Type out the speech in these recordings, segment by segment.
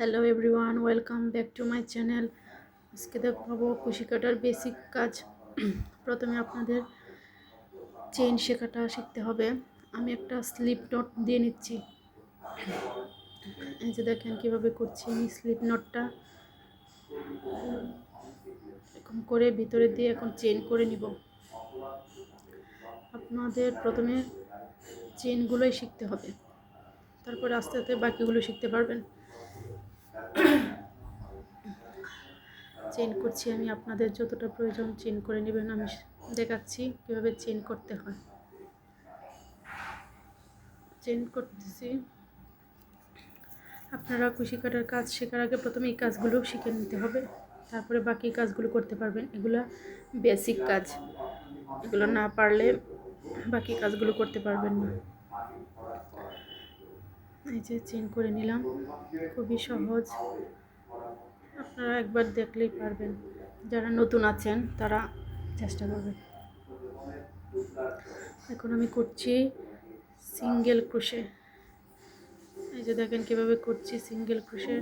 Hello everyone welcome back to my channel আজকে দেখাবো কুশি কাটার বেসিক কাজ। প্রথমে আপনাদের চেইন শেখাটা শিখতে হবে। আমি একটা স্লিপ নট দিয়ে নিচ্ছি। এই যে দেখেন কীভাবে করছি আমি স্লিপ নটটা এরকম করে ভিতরে দিয়ে এখন চেইন করে নিব। আপনাদের প্রথমে চেইনগুলোই শিখতে হবে। তারপরে আস্তে আস্তে বাকিগুলো শিখতে পারবেন। চেন করছি আমি, আপনাদের যতটা প্রয়োজন চেন করে নেবেন, আমি দেখাচ্ছি কীভাবে চেন করতে হয়। চেন করতেছি। আপনারা কুশি কাটার কাজ শেখার আগে প্রথমে এই কাজগুলো শিখে নিতে হবে, তারপরে বাকি কাজগুলো করতে পারবেন। এগুলো বেসিক কাজ, এগুলো না পারলে বাকি কাজগুলো করতে পারবেন না। এই যে চেন করে নিলাম, খুবই সহজ। আপনারা একবার দেখলেই পারবেন। যারা নতুন আছেন, তারা চেষ্টা করবেন। এখন আমি করছি সিঙ্গেল ক্রোশে এই যে দেখেন কীভাবে করছি সিঙ্গেল ক্রোশে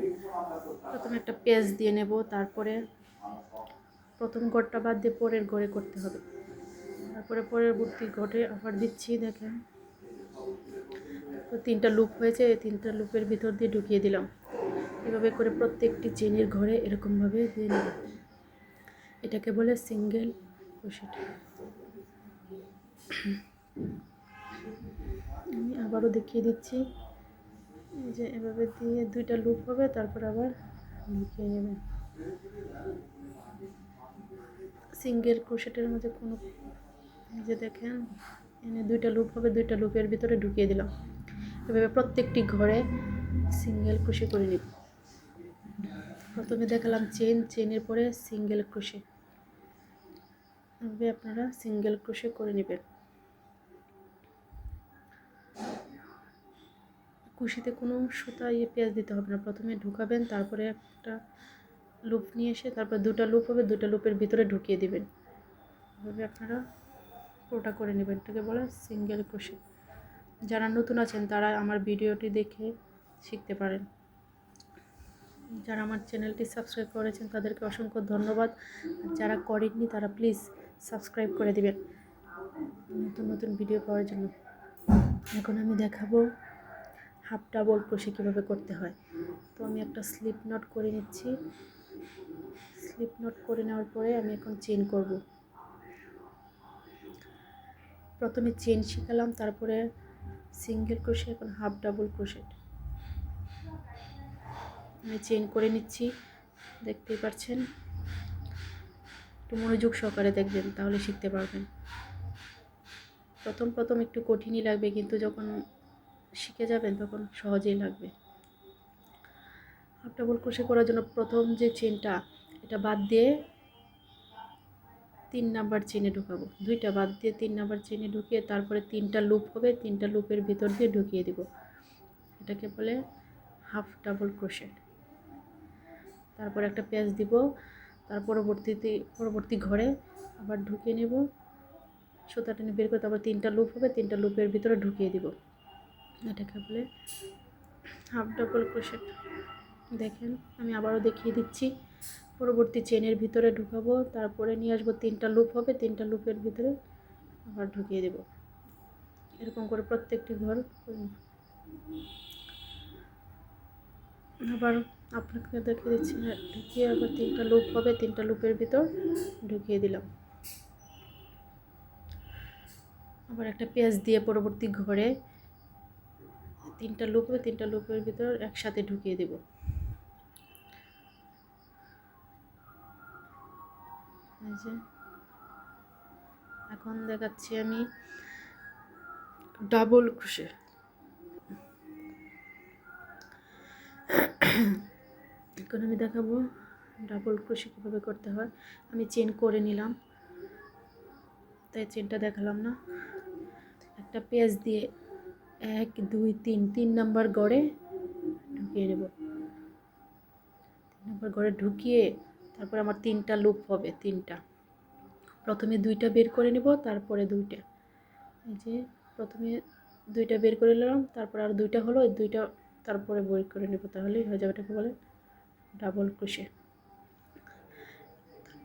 প্রথমে একটা পেজ দিয়ে নেব, তারপরে প্রথম ঘরটা বাদ দিয়ে পরের ঘরে করতে হবে। তারপরে পরের পরবর্তী ঘরে আবার দিচ্ছি, দেখেন। তো তিনটা লুপ হয়েছে, এই তিনটা লুপের ভিতর দিয়ে ঢুকিয়ে দিলাম। এভাবে করে প্রত্যেকটি চেনের ঘরে এরকমভাবে দিয়ে নেব। এটাকে বলে সিঙ্গেল ক্রোশেট। আমি আবারও দেখিয়ে দিচ্ছি। যে এভাবে দিয়ে দুইটা লুপ হবে, তারপর আবার ঢুকিয়ে নেবেন সিঙ্গেল ক্রোশেটের মধ্যে কোনো যে দেখেন, এনে দুইটা লুপ হবে, দুইটা লুপের ভিতরে ঢুকিয়ে দিলাম। এভাবে প্রত্যেকটি ঘরে সিঙ্গেল ক্রোশে করে নিব। প্রথমে দেখালাম চেন, চেনের পরে সিঙ্গেল ক্রোশে। এভাবে আপনারা সিঙ্গেল ক্রোশে করে নেবেন। কুশিতে কোনো সুতা ইয়ে পেঁয়াজ দিতে হবে না। প্রথমে ঢুকাবেন, তারপরে একটা লুপ নিয়ে এসে তারপর দুটা লুপ হবে, দুটা লুপের ভিতরে ঢুকিয়ে দিবেন। এভাবে আপনারা পুরোটা করে নেবেন। এটাকে বলে সিঙ্গেল ক্রোশে। যারা নতুন আছেন, তারা আমার ভিডিওটি দেখে শিখতে পারেন। যারা আমার চ্যানেলটি সাবস্ক্রাইব করেছেন তাদেরকে অসংখ্য ধন্যবাদ। যারা করেননি তারা প্লিজ সাবস্ক্রাইব করে দেবেন। নতুন নতুন ভিডিও পাওয়ার জন্য। এখন আমি দেখাবো হাফ ডাবল ক্রোশে কীভাবে করতে হয়। তো আমি একটা স্লিপ নট করে নিচ্ছি। স্লিপ নট করে নেওয়ার পরে আমি এখন চেন করব। প্রথমে চেন শিখালাম, তারপরে সিঙ্গেল ক্রোশে, এখন হাফ ডাবল ক্রোশেট আমি চেন করে নিচ্ছি, দেখতেই পাচ্ছেন একটু মনোযোগ সহকারে দেখবেন, তাহলে শিখতে পারবেন। প্রথম প্রথম একটু কঠিনই লাগবে, কিন্তু যখন শিখে যাবেন, তখন সহজেই লাগবে। হাফ ডাবল ক্রোশে করার জন্য প্রথম যে চেনটা, এটা বাদ দিয়ে তিন নাম্বার চেনে ঢুকাবো। দুইটা বাদ দিয়ে তিন নাম্বার চেনে ঢুকিয়ে তারপরে তিনটা লুপ হবে, তিনটা লুপের ভিতর দিয়ে ঢুকিয়ে দিব। এটাকে বলে হাফ ডাবল ক্রোশেট। তারপর একটা পেঁয়াজ দিব, তার পরবর্তীতে, পরবর্তী ঘরে আবার ঢুকিয়ে নেব। সুতা টেনে বের করে তারপর তিনটা লুপ হবে, তিনটা লুপের ভিতরে ঢুকিয়ে দিব। এটাকে বলে? Half double crochet. দেখেন, আমি আবারও দেখিয়ে দিচ্ছি। পরবর্তী চেনের ভিতরে ঢুকাবো, তারপরে নিয়ে আসব তিনটা লুপ হবে, তিনটা লুপের ভিতরে আবার ঢুকিয়ে দেব। এরকম করে প্রত্যেকটি ঘর আবার আপনাকে দেখিয়ে দিচ্ছি ঢুকিয়ে আবার তিনটা লুপ হবে, তিনটা লুপের ভিতর ঢুকিয়ে দিলাম। আবার একটা পেঁয়াজ দিয়ে পরবর্তী ঘরে তিনটা লুপ হবে, তিনটা লুপের ভিতর একসাথে ঢুকিয়ে দেব। এখন দেখাচ্ছি আমি ডাবল ক্রুশে এখন আমি দেখাবো? ডাবল ক্রুশে কীভাবে করতে হয়? আমি চেন করে নিলাম। তাই চেনটা দেখালাম না। একটা পেঁয়াজ দিয়ে এক, দুই, তিন তিন নাম্বার গড়ে ঢুকিয়ে নেব। তিন নাম্বার গড়ে ঢুকিয়ে তারপর আমার তিনটা লুপ হবে, তিনটা। প্রথমে দুইটা বের করে নেব, তারপরে দুইটা। এই যে প্রথমে দুইটা বের করে নিলাম, তারপর আর দুইটা হলো, দুইটা তারপরে বই করে নেব, তাহলেই হয়ে যাবে, এটাকে বলে ডাবল ক্রোশে।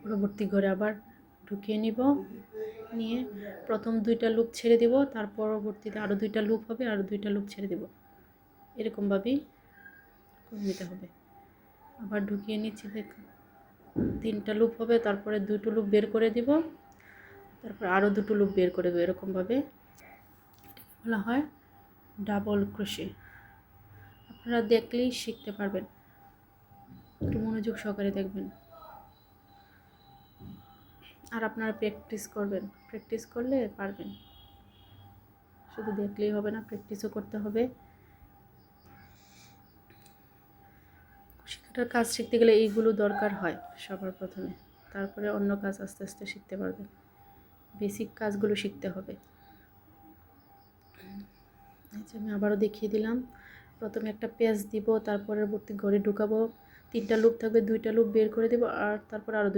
পরবর্তী ঘরে আবার ঢুকিয়ে নিব, নিয়ে প্রথম দুইটা লুপ ছেড়ে দিব, তার পরবর্তীতে আরও দুইটা লুপ হবে আরও দুইটা লুপ ছেড়ে দিব। এরকমভাবেই করে নিতে হবে। আবার ঢুকিয়ে নিচ্ছি, দেখ, তিনটা লুপ হবে, তারপরে দুটো লুপ বের করে দিব, তারপর আরও দুটো লুপ বের করে দেবো, এরকমভাবে। বলা হয় ডাবল ক্রোশে। আপনারা দেখলেই শিখতে পারবেন। একটু মনোযোগ সহকারে দেখবেন। আর আপনারা প্র্যাকটিস করবেন। প্র্যাকটিস করলে পারবেন। শুধু দেখলেই হবে না, প্র্যাকটিসও করতে হবে। শেখাটার কাজ শিখতে গেলে এইগুলো দরকার হয় সবার প্রথমে। তারপরে অন্য কাজ আস্তে আস্তে শিখতে পারবেন। বেসিক কাজগুলো শিখতে হবে। আমি আবারও দেখিয়ে দিলাম। প্রথমে একটা পেঁয়াজ দিব তারপরে ভর্তি ঘরে ঢুকাবো, তিনটা লুপ থাকবে, দুইটা লুপ বের করে দেবো, আর তারপর আরও